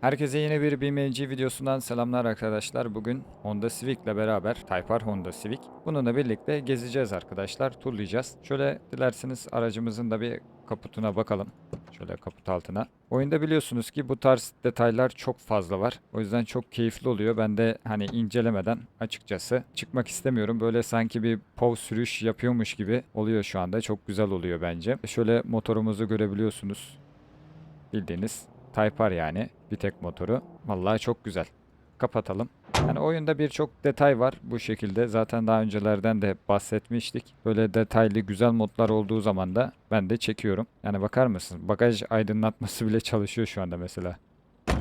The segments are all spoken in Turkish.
Herkese yeni bir BMG videosundan selamlar arkadaşlar. Bugün Honda Civic ile beraber Type Honda Civic. Bununla birlikte gezeceğiz arkadaşlar. Turlayacağız. Şöyle dilerseniz aracımızın da bir kaputuna bakalım. Şöyle kaput altına. Oyunda biliyorsunuz ki bu tarz detaylar çok fazla var. O yüzden çok keyifli oluyor. Ben de hani incelemeden açıkçası çıkmak istemiyorum. Böyle sanki bir pov sürüş yapıyormuş gibi oluyor şu anda. Çok güzel oluyor bence. Şöyle motorumuzu görebiliyorsunuz. Bildiğiniz Type R yani. Bir tek motoru. Vallahi çok güzel. Kapatalım. Yani oyunda birçok detay var bu şekilde. Zaten daha öncelerden de bahsetmiştik. Böyle detaylı güzel modlar olduğu zaman da ben de çekiyorum. Yani bakar mısın? Bagaj aydınlatması bile çalışıyor şu anda mesela.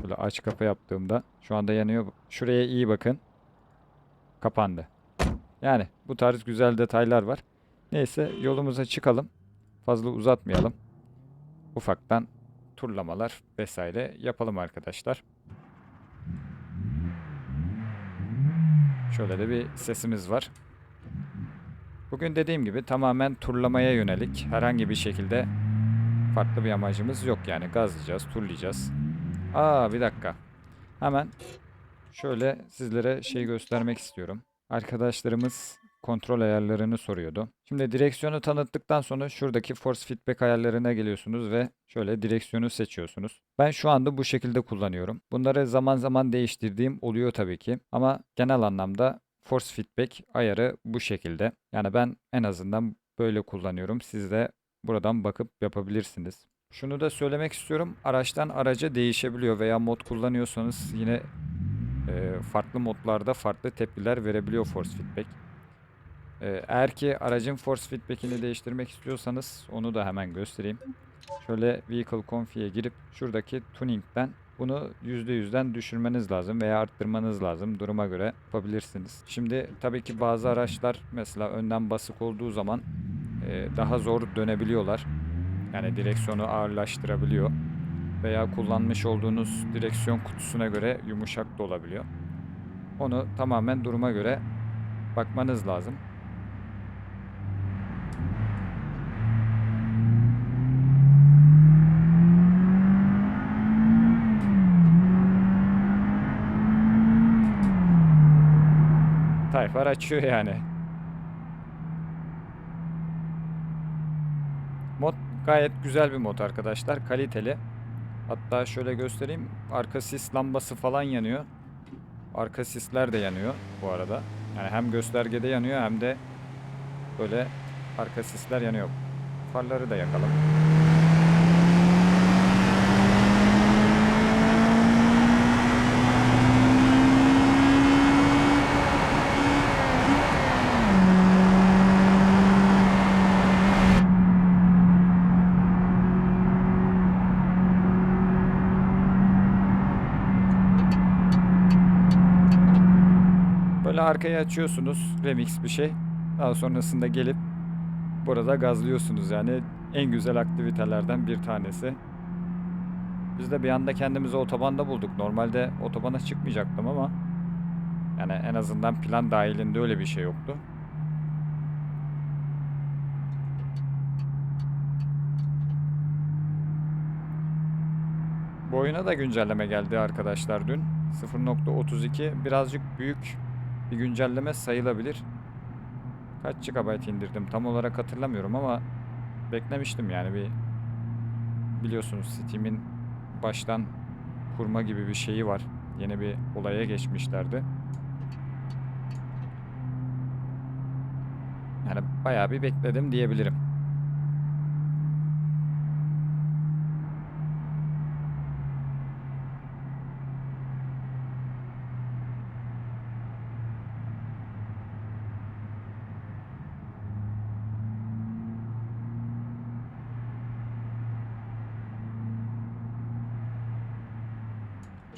Şöyle aç kapa yaptığımda şu anda yanıyor. Şuraya iyi bakın. Kapandı. Yani bu tarz güzel detaylar var. Neyse yolumuza çıkalım. Fazla uzatmayalım. Ufaktan turlamalar vesaire yapalım arkadaşlar. Şöyle de bir sesimiz var. Bugün dediğim gibi tamamen turlamaya yönelik herhangi bir şekilde farklı bir amacımız yok yani gazlayacağız, turlayacağız. Aa bir dakika. Hemen şöyle sizlere şey göstermek istiyorum. Arkadaşlarımız kontrol ayarlarını soruyordu. Şimdi direksiyonu tanıttıktan sonra şuradaki force feedback ayarlarına geliyorsunuz ve şöyle direksiyonu seçiyorsunuz. Ben şu anda bu şekilde kullanıyorum. Bunları zaman zaman değiştirdiğim oluyor tabii ki ama genel anlamda force feedback ayarı bu şekilde. Yani ben en azından böyle kullanıyorum. Siz de buradan bakıp yapabilirsiniz. Şunu da söylemek istiyorum. Araçtan araca değişebiliyor veya mod kullanıyorsanız yine farklı modlarda farklı tepkiler verebiliyor force feedback. Ee, Eğer ki aracın force feedback'ini değiştirmek istiyorsanız onu da hemen göstereyim. Şöyle vehicle config'e girip şuradaki tuning'den bunu %100'den düşürmeniz lazım veya arttırmanız lazım. Duruma göre yapabilirsiniz. Şimdi tabii ki bazı araçlar mesela önden basık olduğu zaman e, daha zor dönebiliyorlar. Yani direksiyonu ağırlaştırabiliyor. Veya kullanmış olduğunuz direksiyon kutusuna göre yumuşak da olabiliyor. Onu tamamen duruma göre bakmanız lazım. Tayfar açıyor yani. Mod gayet güzel bir mod arkadaşlar. Kaliteli. Hatta şöyle göstereyim. Arka sis lambası falan yanıyor. Arka sisler de yanıyor bu arada. Yani hem göstergede yanıyor hem de böyle arka sisler yanıyor. Farları da yakalım. Böyle arkaya açıyorsunuz remix bir şey. Daha sonrasında gelip burada gazlıyorsunuz yani en güzel aktivitelerden bir tanesi. Biz de bir anda kendimizi otobanda bulduk. Normalde otobana çıkmayacaktım ama yani en azından plan dahilinde öyle bir şey yoktu. Bu oyuna da güncelleme geldi arkadaşlar dün. 0.32 birazcık büyük bir güncelleme sayılabilir. Kaç GB indirdim tam olarak hatırlamıyorum ama beklemiştim yani bir biliyorsunuz Steam'in baştan kurma gibi bir şeyi var. Yeni bir olaya geçmişlerdi. Yani bayağı bir bekledim diyebilirim.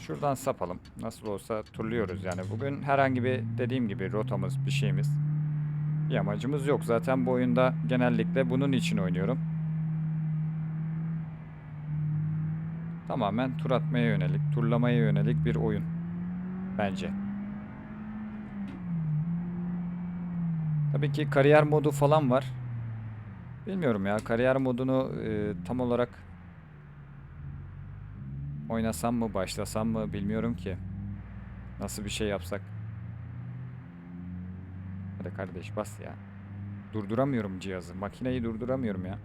Şuradan sapalım. Nasıl olsa turluyoruz yani. Bugün herhangi bir dediğim gibi rotamız bir şeyimiz bir amacımız yok. Zaten bu oyunda genellikle bunun için oynuyorum. Tamamen tur atmaya yönelik, turlamaya yönelik bir oyun. Bence. Tabii ki kariyer modu falan var. Bilmiyorum ya kariyer modunu e, tam olarak oynasam mı, başlasam mı bilmiyorum ki. Nasıl bir şey yapsak. Hadi kardeş bas ya. Durduramıyorum cihazı. Makineyi durduramıyorum ya.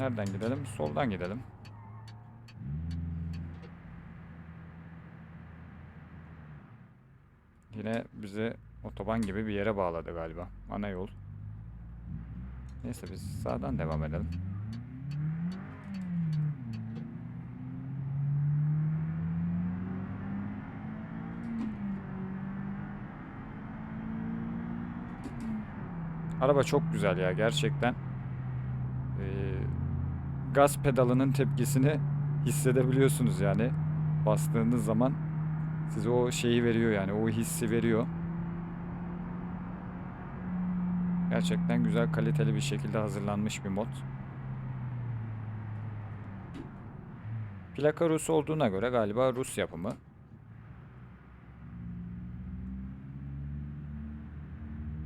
Nereden gidelim? Soldan gidelim. Yine bizi otoban gibi bir yere bağladı galiba. Ana yol. Neyse biz sağdan devam edelim. Araba çok güzel ya gerçekten. Gaz pedalının tepkisini hissedebiliyorsunuz yani. Bastığınız zaman size o şeyi veriyor yani o hissi veriyor. Gerçekten güzel kaliteli bir şekilde hazırlanmış bir mod. Plaka Rus olduğuna göre galiba Rus yapımı.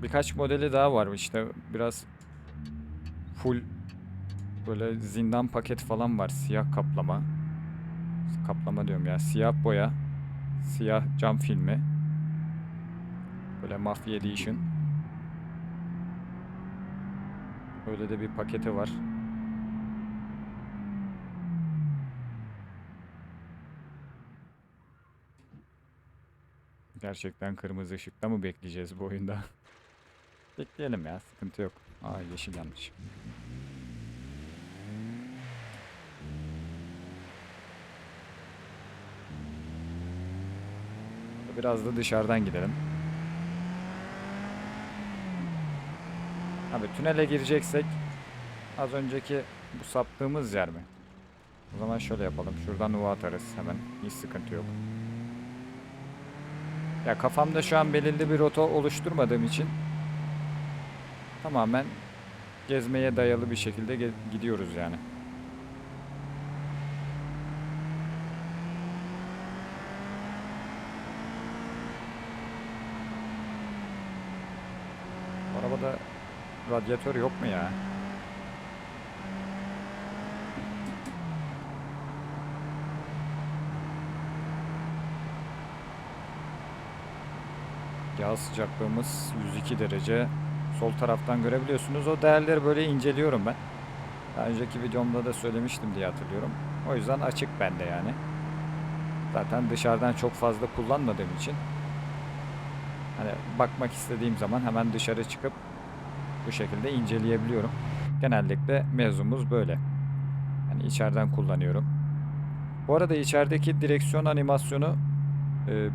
Birkaç modeli daha var işte biraz full böyle zindan paket falan var siyah kaplama. Kaplama diyorum ya siyah boya. Siyah cam filmi. Böyle Mafia Edition. Öyle de bir paketi var. Gerçekten kırmızı ışıkta mı bekleyeceğiz bu oyunda? Bekleyelim ya sıkıntı yok. Aa yeşil yanlış. Biraz da dışarıdan gidelim. Abi tünele gireceksek az önceki bu saptığımız yer mi? O zaman şöyle yapalım. Şuradan uva atarız hemen. Hiç sıkıntı yok. Ya kafamda şu an belirli bir rota oluşturmadığım için tamamen gezmeye dayalı bir şekilde gidiyoruz yani. Bu arabada radyatör yok mu ya? Yağ sıcaklığımız 102 derece. Sol taraftan görebiliyorsunuz. O değerleri böyle inceliyorum ben. Daha önceki videomda da söylemiştim diye hatırlıyorum. O yüzden açık bende yani. Zaten dışarıdan çok fazla kullanmadığım için hani bakmak istediğim zaman hemen dışarı çıkıp bu şekilde inceleyebiliyorum. Genellikle mevzumuz böyle. Yani içeriden kullanıyorum. Bu arada içerideki direksiyon animasyonu e,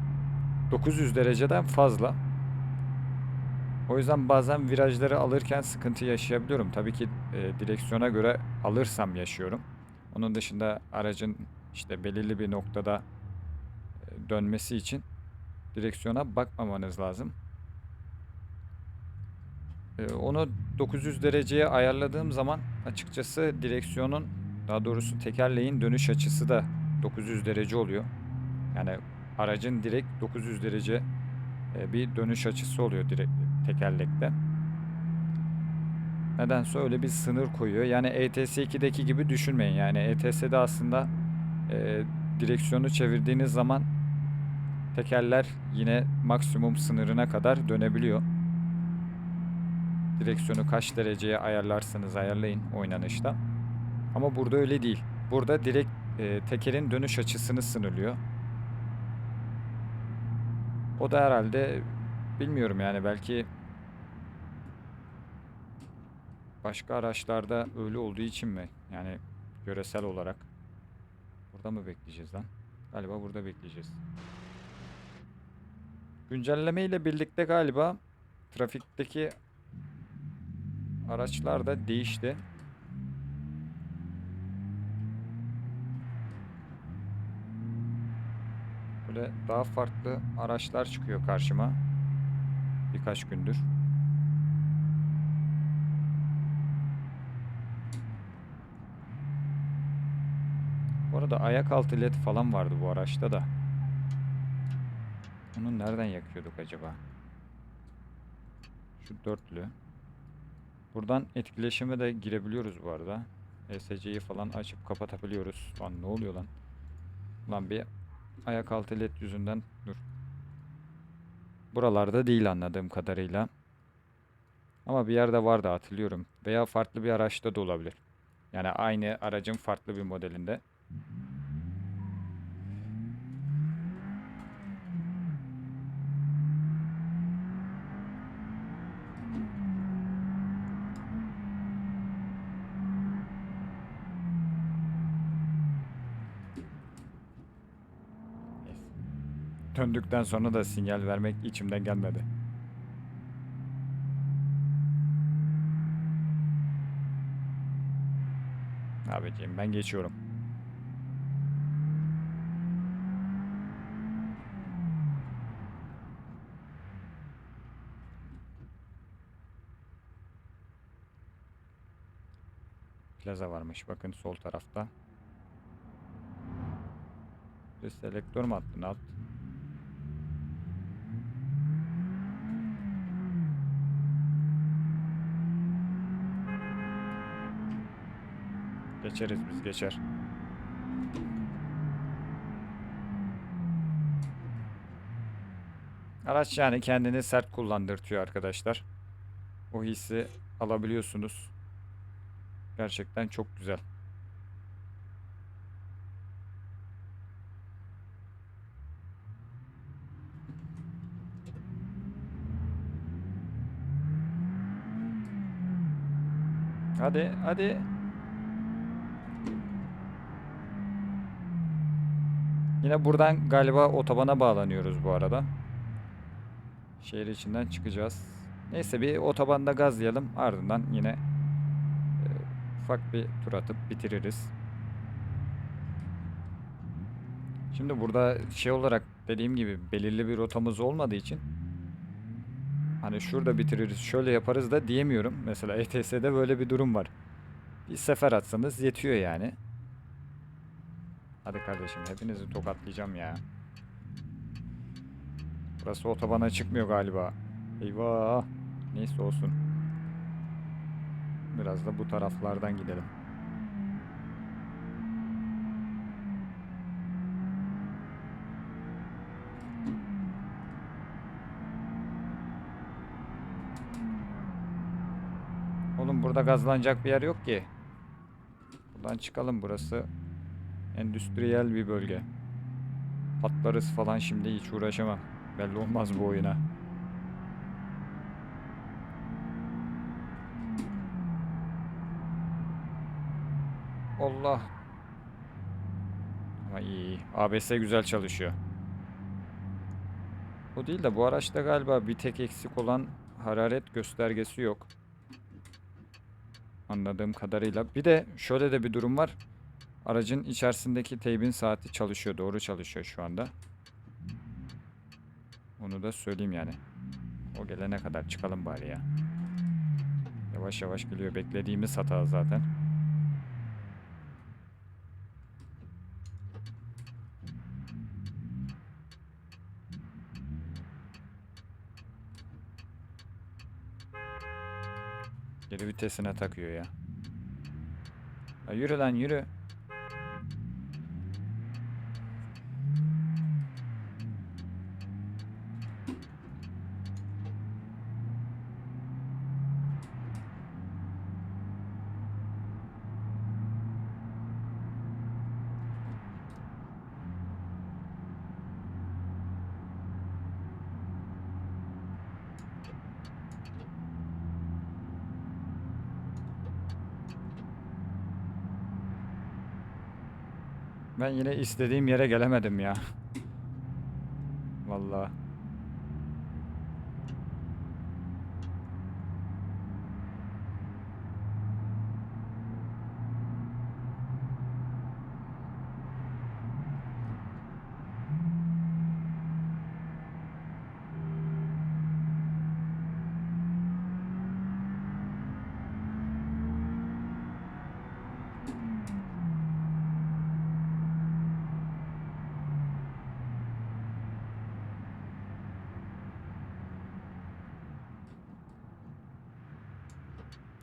900 dereceden fazla. O yüzden bazen virajları alırken sıkıntı yaşayabiliyorum. Tabii ki e, direksiyona göre alırsam yaşıyorum. Onun dışında aracın işte belirli bir noktada e, dönmesi için direksiyona bakmamanız lazım. E, onu 900 dereceye ayarladığım zaman açıkçası direksiyonun daha doğrusu tekerleğin dönüş açısı da 900 derece oluyor. Yani aracın direkt 900 derece e, bir dönüş açısı oluyor direkt tekerlekte. Nedense öyle bir sınır koyuyor. Yani E ETS 2'deki gibi düşünmeyin. Yani ETS'de aslında e, direksiyonu çevirdiğiniz zaman tekerler yine maksimum sınırına kadar dönebiliyor. Direksiyonu kaç dereceye ayarlarsanız ayarlayın oynanışta. Ama burada öyle değil. Burada direkt e, tekerin dönüş açısını sınırlıyor. O da herhalde bilmiyorum yani belki başka araçlarda öyle olduğu için mi? Yani göresel olarak. Burada mı bekleyeceğiz lan? Galiba burada bekleyeceğiz. Güncelleme ile birlikte galiba trafikteki araçlar da değişti. Böyle daha farklı araçlar çıkıyor karşıma. birkaç gündür. Bu arada ayak altı led falan vardı bu araçta da. Onu nereden yakıyorduk acaba? Şu dörtlü. Buradan etkileşime de girebiliyoruz bu arada. ESC'yi falan açıp kapatabiliyoruz. Lan ne oluyor lan? Lan bir ayak altı led yüzünden dur. Buralarda değil anladığım kadarıyla. Ama bir yerde vardı hatırlıyorum. Veya farklı bir araçta da olabilir. Yani aynı aracın farklı bir modelinde. Döndükten sonra da sinyal vermek içimden gelmedi. Abiciğim ben geçiyorum. Plaza varmış bakın sol tarafta. Bir selektör mü attın alt? Geçeriz biz geçer. Araç yani kendini sert kullandırtıyor arkadaşlar. O hissi alabiliyorsunuz. Gerçekten çok güzel. Hadi, hadi. Yine buradan galiba otobana bağlanıyoruz bu arada. Şehir içinden çıkacağız. Neyse bir otobanda gazlayalım. Ardından yine e, ufak bir tur atıp bitiririz. Şimdi burada şey olarak dediğim gibi belirli bir rotamız olmadığı için hani şurada bitiririz şöyle yaparız da diyemiyorum. Mesela ETS'de böyle bir durum var. Bir sefer atsanız yetiyor yani. Hadi kardeşim hepinizi tokatlayacağım ya. Burası otobana çıkmıyor galiba. Eyvah. Neyse olsun. Biraz da bu taraflardan gidelim. Oğlum burada gazlanacak bir yer yok ki. Buradan çıkalım burası. Endüstriyel bir bölge. Patlarız falan şimdi hiç uğraşamam. Belli olmaz bu oyuna. Allah. Ama iyi iyi. ABS güzel çalışıyor. O değil de bu araçta galiba bir tek eksik olan hararet göstergesi yok. Anladığım kadarıyla. Bir de şöyle de bir durum var. Aracın içerisindeki teybin saati çalışıyor. Doğru çalışıyor şu anda. Onu da söyleyeyim yani. O gelene kadar çıkalım bari ya. Yavaş yavaş geliyor. Beklediğimiz hata zaten. Geri vitesine takıyor ya. ya yürü lan yürü. Ben yine istediğim yere gelemedim ya. Vallahi.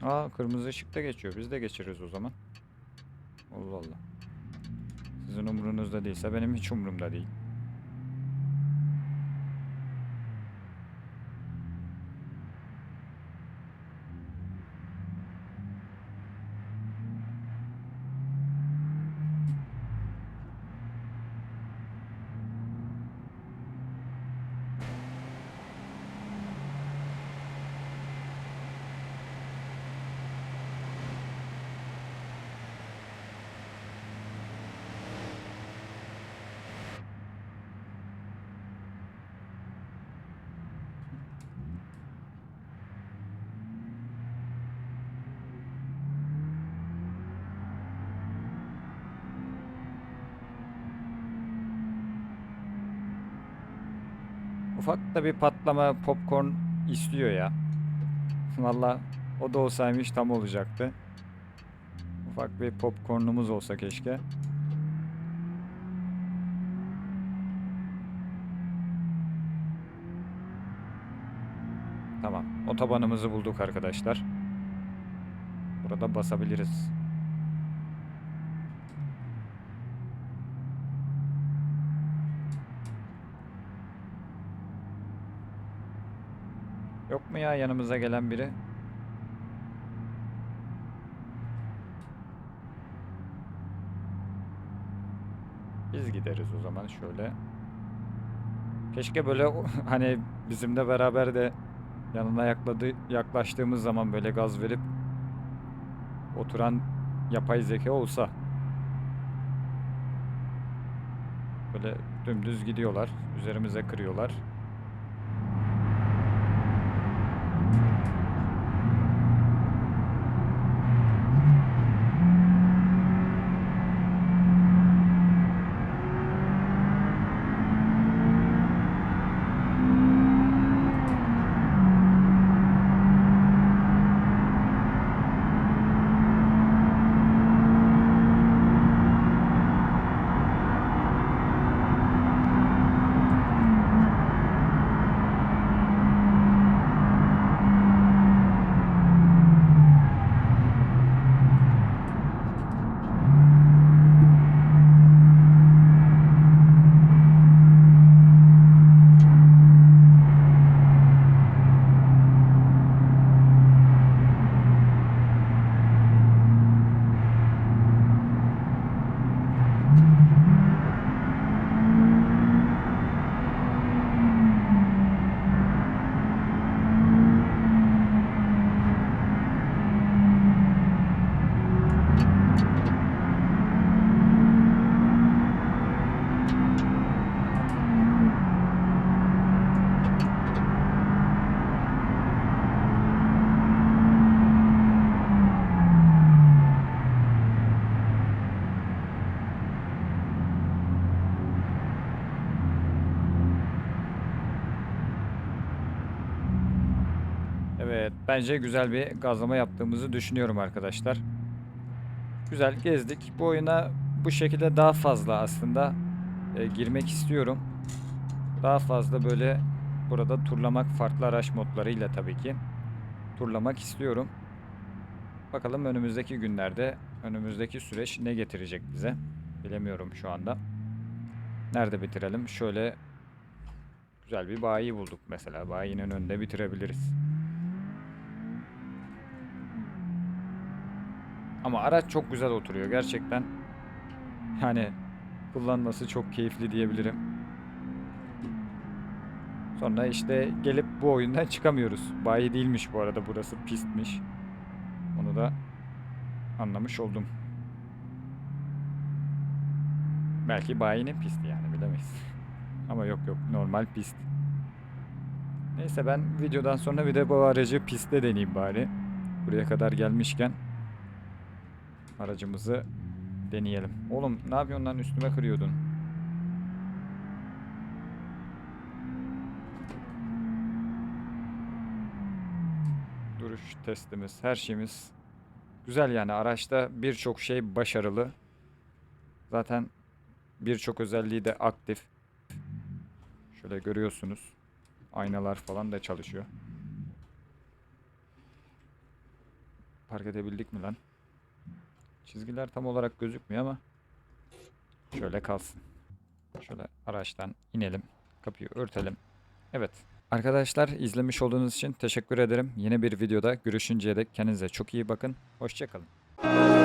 Aa kırmızı ışıkta geçiyor. Biz de geçeriz o zaman. Allah Allah. Sizin umurunuzda değilse benim hiç umurumda değil. Ufak da bir patlama popcorn istiyor ya. Valla o da olsaymış tam olacaktı. Ufak bir popcornumuz olsa keşke. Tamam. Otobanımızı bulduk arkadaşlar. Burada basabiliriz. Mu ya yanımıza gelen biri? Biz gideriz o zaman şöyle. Keşke böyle hani bizimle beraber de yanına yakladı, yaklaştığımız zaman böyle gaz verip oturan yapay zeka olsa. Böyle dümdüz gidiyorlar. Üzerimize kırıyorlar. Bence güzel bir gazlama yaptığımızı düşünüyorum arkadaşlar. Güzel gezdik. Bu oyuna bu şekilde daha fazla aslında e, girmek istiyorum. Daha fazla böyle burada turlamak farklı araç modlarıyla tabii ki turlamak istiyorum. Bakalım önümüzdeki günlerde önümüzdeki süreç ne getirecek bize? Bilemiyorum şu anda. Nerede bitirelim? Şöyle güzel bir bayi bulduk mesela. Bayinin önünde bitirebiliriz. Ama araç çok güzel oturuyor gerçekten. Yani kullanması çok keyifli diyebilirim. Sonra işte gelip bu oyundan çıkamıyoruz. Bayi değilmiş bu arada burası pistmiş. Onu da anlamış oldum. Belki bayinin pisti yani bilemeyiz. Ama yok yok normal pist. Neyse ben videodan sonra bir de bu aracı pistte deneyeyim bari. Buraya kadar gelmişken aracımızı deneyelim. Oğlum ne yapıyorsun lan üstüme kırıyordun. Duruş testimiz, her şeyimiz güzel yani araçta birçok şey başarılı. Zaten birçok özelliği de aktif. Şöyle görüyorsunuz. Aynalar falan da çalışıyor. park edebildik mi lan? Çizgiler tam olarak gözükmüyor ama şöyle kalsın. Şöyle araçtan inelim. Kapıyı örtelim. Evet. Arkadaşlar izlemiş olduğunuz için teşekkür ederim. Yeni bir videoda görüşünceye dek kendinize çok iyi bakın. Hoşçakalın.